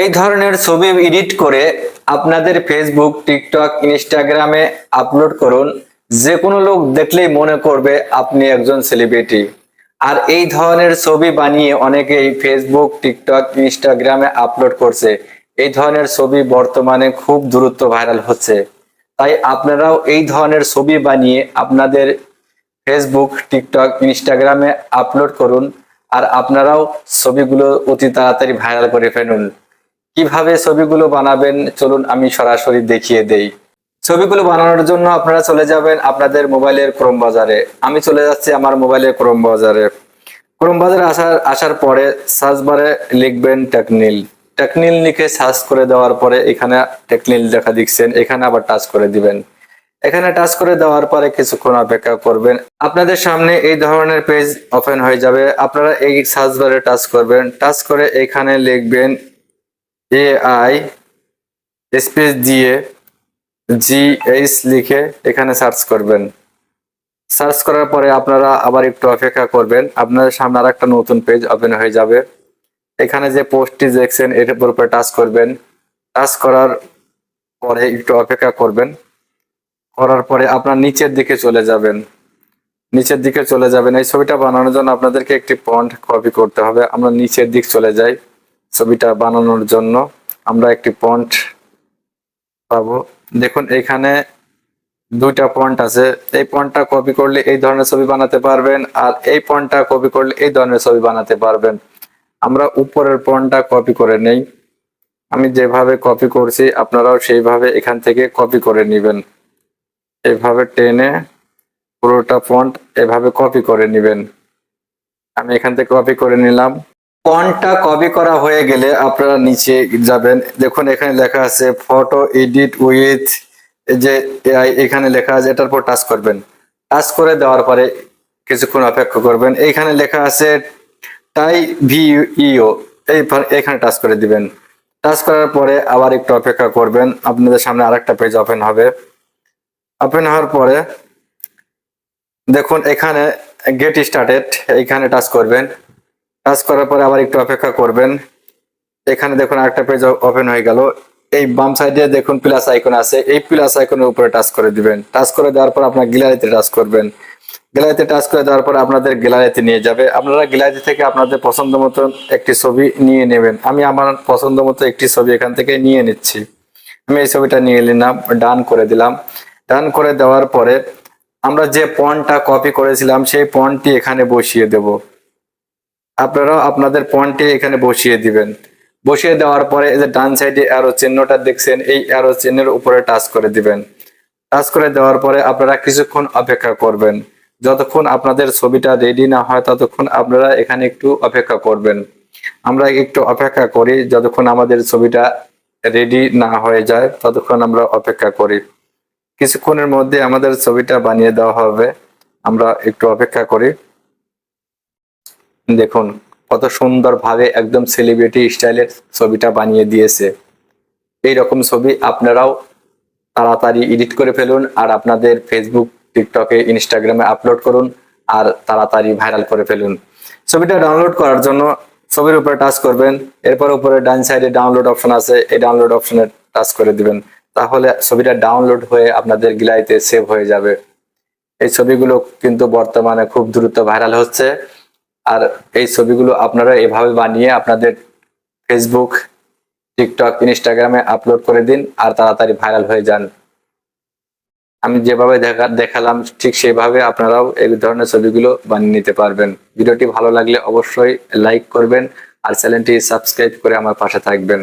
এই ধরনের ছবি এডিট করে আপনাদের ফেসবুক টিকটক ইনস্টাগ্রামে আপলোড করুন। যে কোনো লোক দেখলেই মনে করবে আপনি একজন সেলিব্রিটি আর এই ধরনের ছবি বানিয়ে অনেকেই ফেসবুক টিকটক ইনস্টাগ্রামে আপলোড করছে। এই ধরনের ছবি বর্তমানে খুব দ্রুত ভাইরাল হচ্ছে। তাই আপনারাও এই ধরনের ছবি বানিয়ে আপনাদের ফেসবুক টিকটক ইনস্টাগ্রামে আপলোড করুন। আর আপনারাও ছবিগুলো অতি তাড়াতাড়ি ভাইরাল করে ফেলুন। কীভাবে ছবিগুলো বানাবেন? চলুন আমি সরাসরি দেখিয়ে দেই। ছবিগুলো বানানোর জন্য আপনারা চলে যাবেন আপনাদের মোবাইলের ক্রোম বাজারে। আমি চলে যাচ্ছি আমার মোবাইলের ক্রোম বাজারে। ক্রোম বাজারে আসার আসার পরে সার্চ বারে লিখবেন টেকনিল টেকনিল লিখে সার্চ করে দেওয়ার পরে এখানে টেকনিল দেখা দিচ্ছেন। এখানে আবার টাচ করে দিবেন। এখানে টাচ করে দেওয়ার পরে কিছুক্ষণ অপেক্ষা করবেন। আপনাদের সামনে এই ধরনের পেজ ওপেন হয়ে যাবে। আপনারা এই সার্চ বারে টাচ করবেন। টাচ করে এখানে লিখবেন এআই স্পেস দিয়ে জিএইচ লিখে এখানে সার্চ করবেন। সার্চ করার পরে আপনারা আবার একটু অপেক্ষা করবেন। আপনাদের সামনে আর একটা নতুন পেজ ওপেন হয়ে যাবে। এখানে যে পোস্টটি দেখছেন এটার উপর টাচ করবেন। টাচ করার পরে একটু অপেক্ষা করবেন। করার পরে আপনার নিচের দিকে চলে যাবেন। নিচের দিকে চলে যাবেন। এই ছবিটা বানানোর জন্য আপনাদেরকে একটি পন্ট কপি করতে হবে। আমরা নিচের দিক চলে যাই। ছবিটা বানানোর জন্য আমরা একটি পন্ট পাবো। দেখুন, এখানে দুইটা পয়েন্ট আছে। এই পয়েন্টটা কপি করলে এই ধরনের ছবি বানাতে পারবেন আর এই পয়েন্টটা কপি করলে এই ধরনের ছবি বানাতে পারবেন। আমরা উপরের পয়েন্টটা কপি করে নেই। আমি যেভাবে কপি করছি, আপনারাও সেইভাবে এখান থেকে কপি করে নেবেন। এভাবে টেনে পুরোটা ফন্ট এভাবে কপি করে নেবেন। আমি এখান থেকে কপি করে নিলাম। ফন্টটা কপি করা হয়ে গেলে আপনারা নিচে যাবেন। দেখুন, এখানে লেখা আছে ফটো এডিট উইথ যে এখানে লেখা আছে, এটার উপর টাচ করবেন। টাচ করে দেওয়ার পরে কিছুক্ষণ অপেক্ষা করবেন। এইখানে লেখা আছে টাই ভিইও এই এখানে টাচ করে দিবেন। টাচ করার পরে আবার একটু অপেক্ষা করবেন। আপনাদের সামনে আরেকটা পেজ ওপেন হবে। ওপেন হওয়ার পরে দেখুন, এখানে গেট স্টার্টেড এইখানে টাচ করবেন। টাচ করার পরে আবার একটু অপেক্ষা করবেন। এখানে দেখুন আরেকটা পেজ ওপেন হয়ে গেল। এই বাম সাইডে দেখুন প্লাস আইকন আছে। এই প্লাস আইকনের উপরে টাচ করে দিবেন। টাচ করে দেওয়ার পর আপনার গ্যালারিতে টাচ করবেন। গ্যালারিতে টাচ করে দেওয়ার পর আপনাদের গ্যালারিতে নিয়ে যাবে। আপনারা গ্যালারি থেকে আপনাদের পছন্দ মতো একটি ছবি নিয়ে নেবেন। আমি আমার পছন্দ মতো একটি ছবি এখান থেকে নিয়ে নিচ্ছি। আমি এই ছবিটা নিয়ে নিলাম ডান করে দিলাম। ডান করে দেওয়ার পরে আমরা যে পয়েন্টটা কপি করেছিলাম, সেই পয়েন্টটি এখানে বসিয়ে দেব। আপনারাও আপনাদের পয়েন্টটি এখানে বসিয়ে দিবেন। বসিয়ে দেওয়ার পরে এই যে ডান সাইডে অ্যারো চিহ্নটা দেখছেন, এই অ্যারো চিহ্নের উপরে টাচ করে দিবেন। টাচ করে দেওয়ার পরে আপনারা কিছুক্ষণ অপেক্ষা করবেন। যতক্ষণ আপনাদের ছবিটা রেডি না হয়, ততক্ষণ আপনারা এখানে একটু অপেক্ষা করবেন। আমরা একটু অপেক্ষা করি, যতক্ষণ আমাদের ছবিটা রেডি না হয়ে যায়, ততক্ষণ আমরা অপেক্ষা করি। কিছুক্ষণের মধ্যে আমাদের ছবিটা বানিয়ে দেওয়া হবে। আমরা একটু অপেক্ষা করি। দেখুন, কত সুন্দরভাবে একদম সেলিব্রিটি স্টাইলের ছবিটা বানিয়ে দিয়েছে। এই রকম ছবি আপনারাও তাড়াতাড়ি এডিট করে ফেলুন আর আপনাদের ফেসবুক টিকটকে ইনস্টাগ্রামে আপলোড করুন আর তাড়াতাড়ি ভাইরাল করে ফেলুন। ছবিটা ডাউনলোড করার জন্য ছবির উপরে টাচ করবেন, এরপর উপরে ডান সাইডে ডাউনলোড অপশন আছে, এই ডাউনলোড অপশনে টাচ করে দিবেন। তাহলে ছবিটা ডাউনলোড হয়ে আপনাদের গ্যালারিতে সেভ হয়ে যাবে। এই ছবিগুলো কিন্তু বর্তমানে খুব দ্রুত ভাইরাল হচ্ছে। আর এই ছবিগুলো আপনারা এভাবে বানিয়ে আপনাদের ফেসবুক টিকটক ইনস্টাগ্রামে আপলোড করে দিন আর তাড়াতাড়ি ভাইরাল হয়ে যান। আমি যেভাবে দেখা, দেখালাম ঠিক সেভাবে আপনারাও এই ধরনের ছবিগুলো বানিয়ে নিতে পারবেন। ভিডিওটি ভালো লাগলে অবশ্যই লাইক করবেন আর চ্যানেলটি সাবস্ক্রাইব করে আমার পাশে থাকবেন।